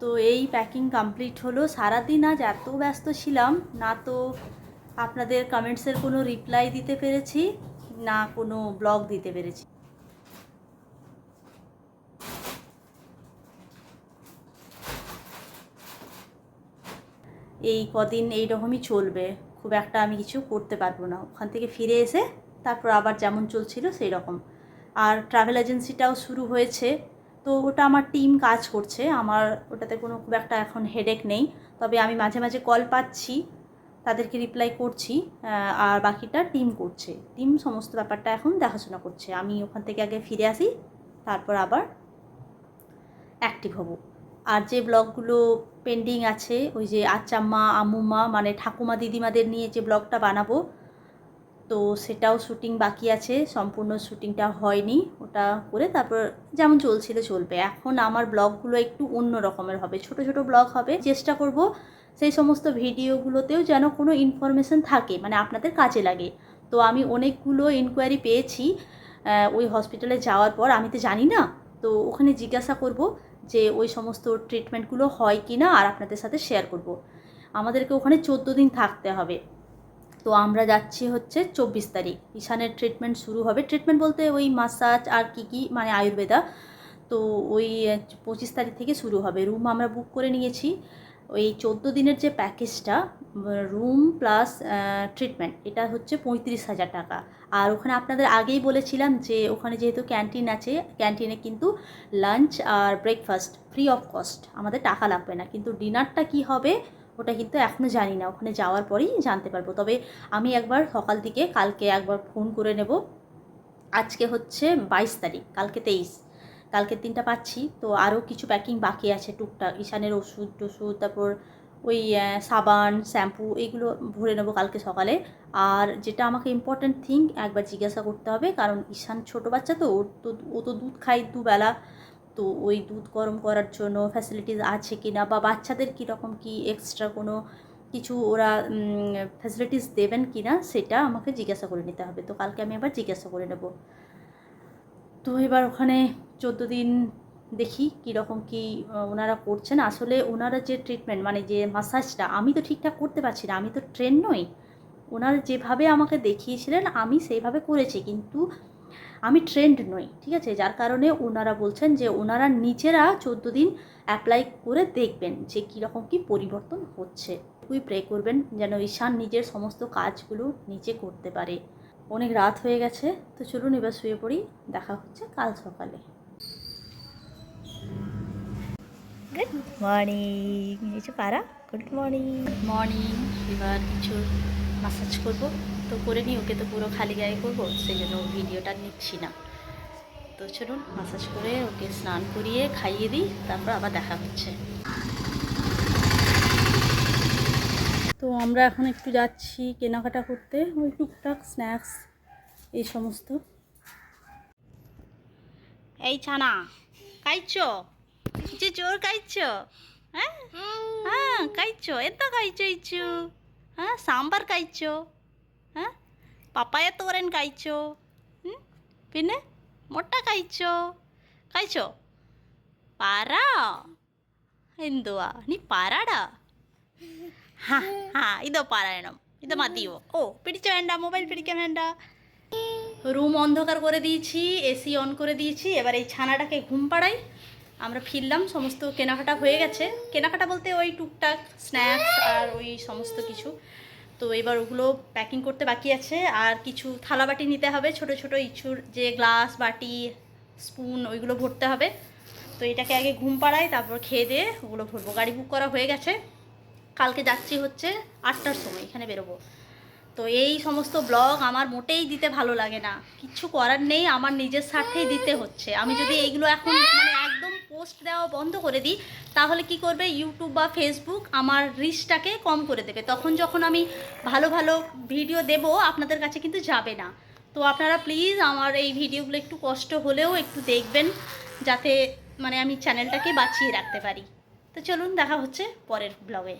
তো এই packing complete হলো। সারাদিন আজ এত ব্যস্ত ছিলাম, না তো আপনাদের কমেন্টসের কোনো রিপ্লাই দিতে পেরেছি, না কোনো ব্লগ দিতে পেরেছি। এই কদিন এই রকমই চলবে, খুব একটা আমি কিছু করতে পারব না। ওখান থেকে ফিরে এসে তারপর আবার যেমন চলছিল সেই রকম আর ট্রাভেল এজেন্সিটাও শুরু হয়েছে তো ওটা আমার টিম কাজ করছে। আমার ওটাতে কোনো খুব একটা এখন হেডেক নেই। তবে আমি মাঝে মাঝে কল পাচ্ছি, তাদেরকে রিপ্লাই করছি আর বাকিটা টিম করছে। টিম সমস্ত ব্যাপারটা এখন দেখাশোনা করছে। আমি ওখান থেকে আগে ফিরে আসি, তারপর আবার অ্যাক্টিভ হব। আর যে ব্লগগুলো পেন্ডিং আছে, ওই যে আচাম্মা আম্মুমা মানে ঠাকুমা দিদিমাদের নিয়ে যে ব্লগটা বানাবো তো সেটাও শুটিং বাকি আছে, সম্পূর্ণ শুটিংটা হয়নি, ওটা করে তারপর যেমন চলছিল চলবে। এখন আমার ব্লগগুলো একটু অন্য রকমের হবে, ছোট ছোট ব্লগ হবে, চেষ্টা করব সেই সমস্ত ভিডিওগুলোতেও যেন কোনো ইনফরমেশন থাকে মানে আপনাদের কাজে লাগে। তো আমি অনেকগুলো ইনকোয়ারি পেয়েছি ওই হসপিটালে যাওয়ার পর, আমি তো জানি না, তো ওখানে জিজ্ঞাসা করব যে ওই সমস্ত ট্রিটমেন্টগুলো হয় কি না আর আপনাদের সাথে শেয়ার করব। আমাদেরকে ওখানে চোদ্দ দিন থাকতে হবে। তো আমরা যাচ্ছি হচ্ছে চব্বিশ তারিখ। ঈশানের ট্রিটমেন্ট শুরু হবে। ট্রিটমেন্ট বলতে ওই মাসাজ আর কি কি মানে আয়ুর্বেদা। তো ওই পঁচিশ তারিখ থেকে শুরু হবে। রুম আমরা বুক করে নিয়েছি। ওই চোদ্দ দিনের যে প্যাকেজটা রুম প্লাস ট্রিটমেন্ট এটা হচ্ছে পঁয়ত্রিশ হাজার টাকা। আর ওখানে আপনাদের আগেই বলেছিলাম যে ওখানে যেহেতু ক্যান্টিন আছে ক্যান্টিনে কিন্তু লাঞ্চ আর ব্রেকফাস্ট ফ্রি অফ কস্ট আমাদের টাকা লাগবে না। কিন্তু ডিনারটা কি হবে? ওটা কিন্তু এখনও জানি না। ওখানে যাওয়ার পরেই জানতে পারব। তবে আমি একবার সকাল থেকে কালকে একবার ফোন করে নেব। আজকে হচ্ছে বাইশ তারিখ, কালকে তেইশ। কালকের দিনটা পাচ্ছি। তো আরও কিছু প্যাকিং বাকি আছে টুকটাক। ঈশানের ওষুধ টষুধ, তারপর ওই সাবান, শ্যাম্পু এগুলো ভরে নেব কালকে সকালে। আর যেটা আমাকে ইম্পর্ট্যান্ট থিং একবার জিজ্ঞাসা করতে হবে, কারণ ঈশান ছোটো বাচ্চা তো, ওর তো, ও তো দুধ খায় দুবেলা। তো ওই দুধ গরম করার জন্য ফ্যাসিলিটিস আছে কি না বা বাচ্চাদের কীরকম কি এক্সট্রা কোনো কিছু ওরা ফ্যাসিলিটিস দেবেন কি না সেটা আমাকে জিজ্ঞাসা করে নিতে হবে। তো কালকে আমি আবার জিজ্ঞাসা করে নেব। তো এবার ওখানে চোদ্দ দিন দেখি কীরকম কী ওনারা করছেন। আসলে ওনারা যে ট্রিটমেন্ট মানে যে মাসাজটা আমি তো ঠিকঠাক করতে পারছি না, আমি তো ট্রেন নই। ওনারা যেভাবে আমাকে দেখিয়েছিলেন, আমি সেইভাবে করেছি। কিন্তু আমি ট্রেন্ড নই ঠিক আছে? যার কারণে ওনারা বলছেন যে ওনারা নিজেরা চোদ্দ দিন অ্যাপ্লাই করে দেখবেন যে কীরকম কী পরিবর্তন হচ্ছে। তুই প্রে করবেন যেন ঈশান নিজের সমস্ত কাজগুলো নিজে করতে পারে। অনেক রাত হয়ে গেছে তো চলুন এবার শুয়ে পড়ি। দেখা হচ্ছে কাল সকালে। গুড মর্নিং কিছু পারা গুড মর্নিং মর্নিং এবার কিছু মাসাজ করব। তো করে নিই ওকে তো পুরো খালি গায়ে করব সেই জন্য ভিডিওটা নিচ্ছি না। তো চলুন মাসাজ করে ওকে স্নান করিয়ে খাইয়ে দিই তারপর আবার দেখা হচ্ছে। তো আমরা এখন একটু যাচ্ছি কেনাকাটা করতে ওই টুকটাক স্ন্যাক্স এই সমস্ত। এই ছানা খাইছো? যে চোর খাইছো? হ্যাঁ? হ্যাঁ খাইছো? এত খাইছো ইচ্ছু? হ্যাঁ সাম্বার খাইছো? হ্যাঁ പപ്പായ തോരൻ കഴിച്ചോ ഉം? പിന്നെ മുട്ട കഴിച്ചോ കഴിച്ചോ പറ എന്തുവാ നീ പറടാ ഹാ ഹാ ഇതോ പറയണം ഇത് മതിയോ ഓ പിടിച്ച വേണ്ട মোবাইল പിടിക്കാൻ വേണ്ട রুম অন্ধকার করে দিয়েছি এসি অন করে দিয়েছি এবার এই ছানাটাকে ঘুম পাড়াই আমরা ফিরলাম সমস্ত কেনাকাটা হয়ে গেছে কেনাকাটা বলতে ওই টুকটাক স্ন্যাক্স আর ওই সমস্ত কিছু তো এবার ওগুলো প্যাকিং করতে বাকি আছে। আর কিছু থালা বাটি নিতে হবে, ছোট ছোট ইচুর যে গ্লাস বাটি স্পুন ওইগুলো ভরতে হবে। তো এটাকে আগে ঘুম পাড়াই তারপর খেয়ে দিয়ে ওগুলো ভরবো। গাড়ি বুক করা হয়ে গেছে। কালকে যাচ্ছি হচ্ছে আটটার সময়, এখানে বেরোবো। তো এই সমস্ত ব্লগ আমার মোটেই দিতে ভালো লাগে না। কিচ্ছু করার নেই, আমার নিজের স্বার্থেই দিতে হচ্ছে। আমি যদি এইগুলো এখন মানে পোস্ট দেওয়া বন্ধ করে দিই, তাহলে কি করবে? ইউটিউব বা ফেসবুক আমার রিচটাকে কম করে দেবে। তখন যখন আমি ভালো ভালো ভিডিও দেব, আপনাদের কাছে কিন্তু যাবে না। তো আপনারা প্লিজ আমার এই ভিডিওগুলো একটু কষ্ট হলেও একটু দেখবেন, যাতে মানে আমি চ্যানেলটাকে বাঁচিয়ে রাখতে পারি। তো চলুন, দেখা হচ্ছে পরের ব্লগে